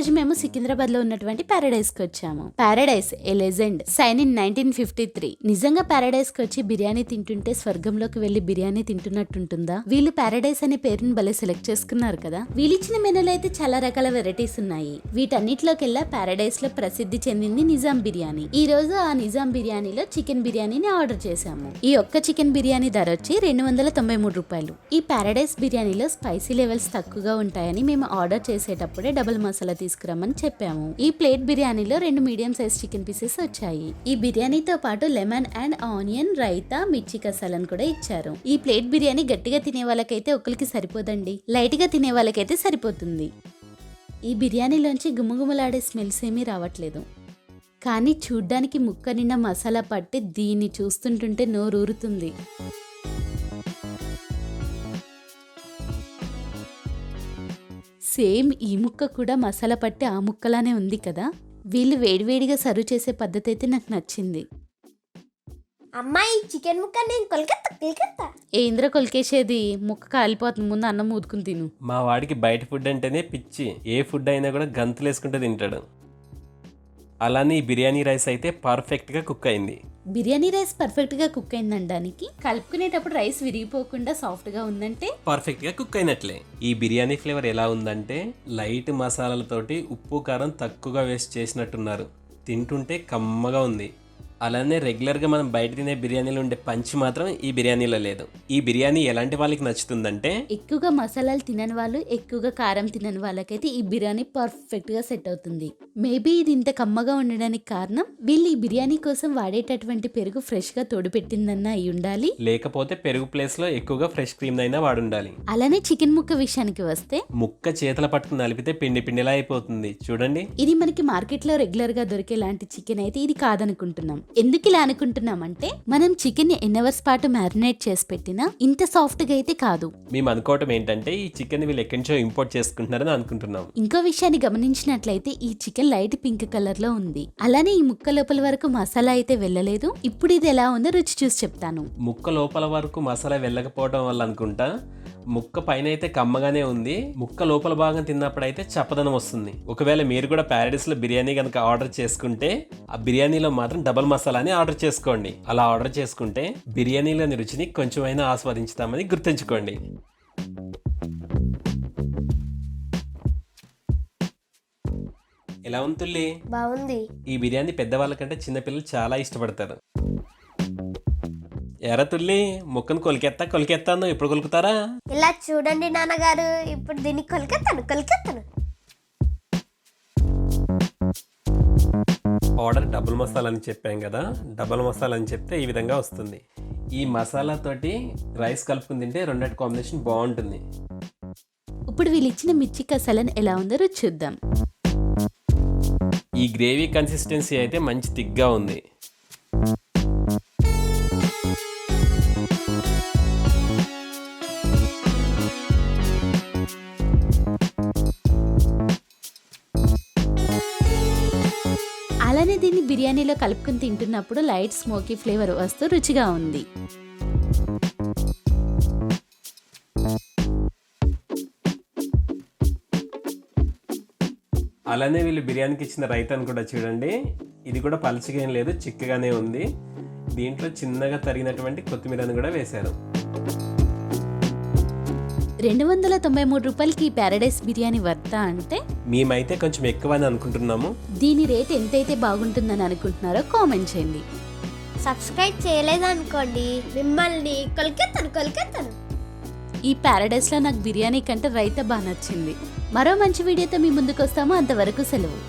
సికింద్రాబాద్లో ఉన్నటువంటి పారాడైస్కి వచ్చాము. Paradise a legend since nineteen fifty three నిజంగా పారాడైస్కి వచ్చి బిర్యానీ తింటుంటే స్వర్గంలోకి వెళ్ళి బిర్యానీ తింటున్నట్టుంటుందా? వీళ్ళు పారాడైస్ అనే పేరుని భలే సెలెక్ట్ చేసుకున్నారు కదా? వీళ్ళిచ్చిన మెనూలో అయితే చాలా రకాల వెరైటీస్ ఉన్నాయి. వీటన్నిటిలోకెల్లా పారాడైస్లో ప్రసిద్ధి చెందింది నిజాం బిర్యానీ. ఈ రోజు ఆ నిజాం బిర్యానీలో చికెన్ బిర్యానీని ఆర్డర్ చేశాము. ఈ ఒక్క చికెన్ బిర్యానీ ధర వచ్చి రెండు వందల తొంభై మూడు రూపాయలు. ఈ పారాడైస్ బిర్యానీలో స్పైసీ లెవెల్స్ తక్కువగా ఉంటాయని మేము ఆర్డర్ చేసేటప్పుడే డబుల్ మసాలా తీసుకురమ్మని చెప్పాము. ఈ ప్లేట్ బిర్యానీలో రెండు మీడియం సైజ్ చికెన్ పీసెస్ వచ్చాయి. ఈ బిర్యానీతో పాటు లెమన్ అండ్ ఆనియన్ రైతా మిర్చి కసాలను కూడా ఇచ్చారు. ఈ ప్లేట్ బిర్యానీ గట్టిగా తినే వాళ్ళకైతే ఒకరికి సరిపోదండి. లైట్గా తినే వాళ్ళకైతే సరిపోతుంది. ఈ బిర్యానీలోంచి గుమగుమలాడే స్మెల్స్ ఏమీ రావట్లేదు. కానీ చూడ్డానికి ముక్క నిండా మసాలా పట్టి దీన్ని చూస్తుంటుంటే నోరూరుతుంది. సేమ్ ఈ ముక్క కూడా మసాలా పట్టి ఆ ముక్కలానే ఉంది కదా. వీళ్ళు వేడివేడిగా సర్వ్ చేసే పద్ధతి అయితే నాకు నచ్చింది. అమ్మాయి చికెన్ ముక్క నేను కొలకత్తా కొలకత్తా. ఏంద్ర కొలికేసేది? ముక్క కాలిపోతుంది ముందు అన్నం ఊదుకుని తిను. మా వాడికి బయట ఫుడ్ అంటేనే పిచ్చి. ఏ ఫుడ్ అయినా కూడా గంతులు వేసుకుంటూ తింటాడు. అలానే ఈ బిర్యానీ రైస్ అయితే పర్ఫెక్ట్గా కుక్ అయింది. బిర్యానీ రైస్ పర్ఫెక్ట్గా కుక్ అయిందనడానికి కలుపుకునేటప్పుడు రైస్ విరిగిపోకుండా సాఫ్ట్గా ఉందంటే పర్ఫెక్ట్గా కుక్ అయినట్లే. ఈ బిర్యానీ ఫ్లేవర్ ఎలా ఉందంటే లైట్ మసాలాలతోటి ఉప్పు కారం తక్కువగా వేస్ట్ చేసినట్టున్నారు. తింటుంటే కమ్మగా ఉంది. అలానే రెగ్యులర్గా మనం బయట తినే బిర్యానీలో ఉండే పంచి మాత్రం ఈ బిర్యానీలో లేదు. ఈ బిర్యానీ ఎలాంటి వాళ్ళకి నచ్చుతుందంటే ఎక్కువగా మసాలాలు తినని వాళ్ళు ఎక్కువగా కారం తినని వాళ్ళకైతే ఈ బిర్యానీ పర్ఫెక్ట్గా సెట్ అవుతుంది. మేబీ ఇది ఇంత కమ్మగా ఉండడానికి కారణం వీళ్ళు ఈ బిర్యానీ కోసం వాడేటటువంటి పెరుగు ఫ్రెష్గా తోడుపెట్టిందన్న అయి ఉండాలి. లేకపోతే పెరుగు ప్లేస్లో ఎక్కువగా ఫ్రెష్ క్రీమ్ అయినా వాడుండాలి. అలానే చికెన్ ముక్క విషయానికి వస్తే ముక్క చేతల పట్టుకుని నలిపితే పిండి పిండిలా అయిపోతుంది. చూడండి. ఇది మనకి మార్కెట్లో రెగ్యులర్గా దొరికే లాంటి చికెన్ అయితే ఇది కాదనుకుంటున్నాం. ఎందుకు ఇలా అనుకుంటున్నామంటే మనం చికెన్ని ఎన్ అవర్స్ పాటు మ్యారినేట్ చేసి పెట్టినా ఇంత సాఫ్ట్గా అయితే కాదు. మేము అనుకోవటం ఏంటంటే ఈ చికెన్ వీళ్ళు ఎక్కడి నుంచో ఇంపోర్ట్ చేసుకుంటున్నారని అనుకుంటున్నాం. ఇంకో విషయాన్ని గమనించినట్లయితే ఈ చికెన్ లైట్ పింక్ కలర్లో ఉంది. అలానే ఈ ముక్క లోపల వరకు మసాలా అయితే వెళ్ళలేదు. ఇప్పుడు ఇది ఎలా ఉందో రుచి చూసి చెప్తాను. ముక్క లోపల వరకు మసాలా వెళ్ళకపోవడం వల్ల అనుకుంటా. ముక్క పైన అయితే కమ్మగానే ఉంది. ముక్క లోపల భాగం తిన్నప్పుడు అయితే చప్పదనం వస్తుంది. ఒకవేళ మీరు కూడా ప్యారడైస్లో బిర్యానీ కనుక ఆర్డర్ చేసుకుంటే ఆ బిర్యానీలో మాత్రం డబల్ మసాలాని ఆర్డర్ చేసుకోండి. అలా ఆర్డర్ చేసుకుంటే బిర్యానీలోని రుచిని కొంచెమైనా ఆస్వాదించుతామని గుర్తుంచుకోండి. ఎలా బాగుంది. ఈ బిర్యానీ పెద్దవాళ్ళకంటే చిన్నపిల్లలు చాలా ఇష్టపడతారు. ఎరా తుల్లి ముక్కను కొలికెత్తా కొలికెత్తాను. ఎప్పుడు కొలుకుతారా? ఇలా చూడండి నాన్నగారు. ఇప్పుడు దీన్ని కొలకత్తాను కొలకత్తాను. ఆర్డర్ డబుల్ మసాలా అని చెప్పాం కదా. డబుల్ మసాలా అని చెప్తే ఈ విధంగా వస్తుంది. ఈ మసాలా తోటి రైస్ కలుపుకుని తింటే రెండింటి కాంబినేషన్ బాగుంటుంది. ఇప్పుడు వీళ్ళు ఇచ్చిన మిర్చి కసాలను ఎలా ఉందో రుచి చూద్దాం. ఈ గ్రేవీ కన్సిస్టెన్సీ అయితే మంచి థిక్గా ఉంది. దీన్ని బిర్యానీలో కలుపుకుని తింటున్నప్పుడు లైట్ స్మోకీ ఫ్లేవర్ వస్తూ రుచిగా ఉంది. అలానే వీళ్ళు బిర్యానీకి ఇచ్చిన రైతాను కూడా చూడండి. ఇది కూడా పలచగా ఏం లేదు చిక్కగానే ఉంది. దీంట్లో చిన్నగా తరిగినటువంటి కొత్తిమీరని కూడా వేశారు. రెండు వందల తొంభై మూడు రూపాయలకి ఈ పారాడైస్ బిర్యానీ వర్తా అంటే? మేమైతే కొంచెం ఎక్కువ అని అనుకుంటున్నాము. దీని రేట్ ఎంతైతే బాగుంటుందని అనుకుంటున్నారో కామెంట్ చేయండి. సబ్స్క్రైబ్ చేయలేదనుకోండి మిమ్మల్ని కొలకెత్తాను కొలకెత్తాను. ఈ పారాడైస్లో నాకు బిర్యానీ కంటే రైతా బాగా నచ్చింది. మరో మంచి వీడియోతో మీ ముందుకు వస్తాము. అంతవరకు సెలవు.